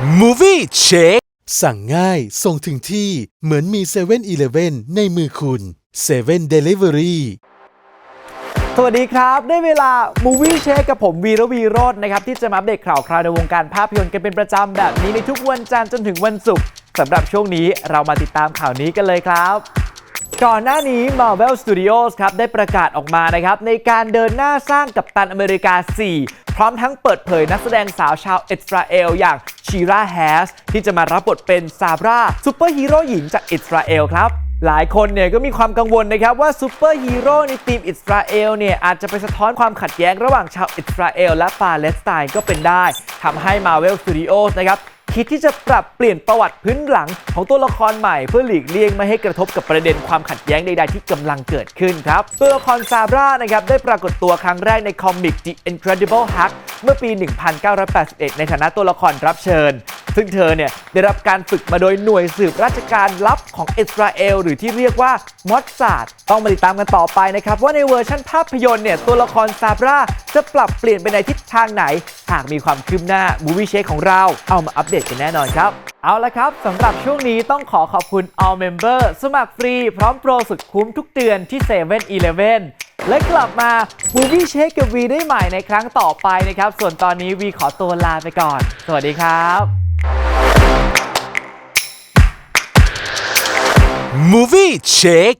Movie Check สั่งง่าย ส่งถึงที่เหมือนมี7 e เ e ่ e อในมือคุณ7 Delivery สวัสดีครับ ได้เวลา Movie Check กับผมวีระวีโรจน์นะครับ ที่จะมาอัปเดตข่าวคราวในวงการภาพยนตร์กันเป็นประจำแบบนี้ในทุกวันจันทร์จนถึงวันศุกร์สำหรับช่วงนี้เรามาติดตามข่าวนี้กันเลยครับ ก่อนหน้านี้ Marvel Studios ครับได้ประกาศออกมานะครับ ในการเดินหน้าสร้างกัปตันอเมริกา 4 พร้อมทั้งเปิดเผยนักแสดงสาวชาวอิสราเอลอย่างชีราแฮสที่จะมารับบทเป็นซาบราซูเปอร์ฮีโร่หญิงจากอิสราเอลครับหลายคนเนี่ยก็มีความกังวลนะครับว่าซูเปอร์ฮีโร่ในทีมอิสราเอลเนี่ยอาจจะไปสะท้อนความขัดแย้งระหว่างชาวอิสราเอลและปาเลสไตน์ก็เป็นได้ทำให้ Marvel Studios นะครับ คิดที่จะปรับเปลี่ยนประวัติพื้นหลังของตัวละครใหม่เพื่อหลีกเลี่ยงไม่ให้กระทบกับประเด็นความขัดแย้งใดๆที่กำลังเกิดขึ้นครับตัวละครซาบรานะครับได้ปรากฏตัวครั้งแรกในคอมิก The Incredible Hulk เมื่อปี 1981 ในฐานะตัวละครรับเชิญ ซึ่งเธอเนี่ยได้รับการฝึกมาโดยหน่วยสืบราชการลับของอิสราเอลหรือที่เรียกว่ามอสซาดต้องมาติดตามกันต่อไปนะครับ ว่าในเวอร์ชันภาพยนตร์เนี่ยตัวละครซาบราจะปรับเปลี่ยนไปในทิศทางไหน หากมีความคืบหน้ามูวี่เชคของเราเอามาอัปเดตกันแน่นอนครับ เอาละครับสำหรับช่วงนี้ต้องขอขอบคุณ All Member สมัครฟรีพร้อมโปรสุดคุ้มทุกเดือนที่7 e เ e ่ e อและกลับมา Movie Check กับวีได้ใหม่ในครั้งต่อไปนะครับ ส่วนตอนนี้วีขอตัวลาไปก่อน สวัสดีครับ Movie Check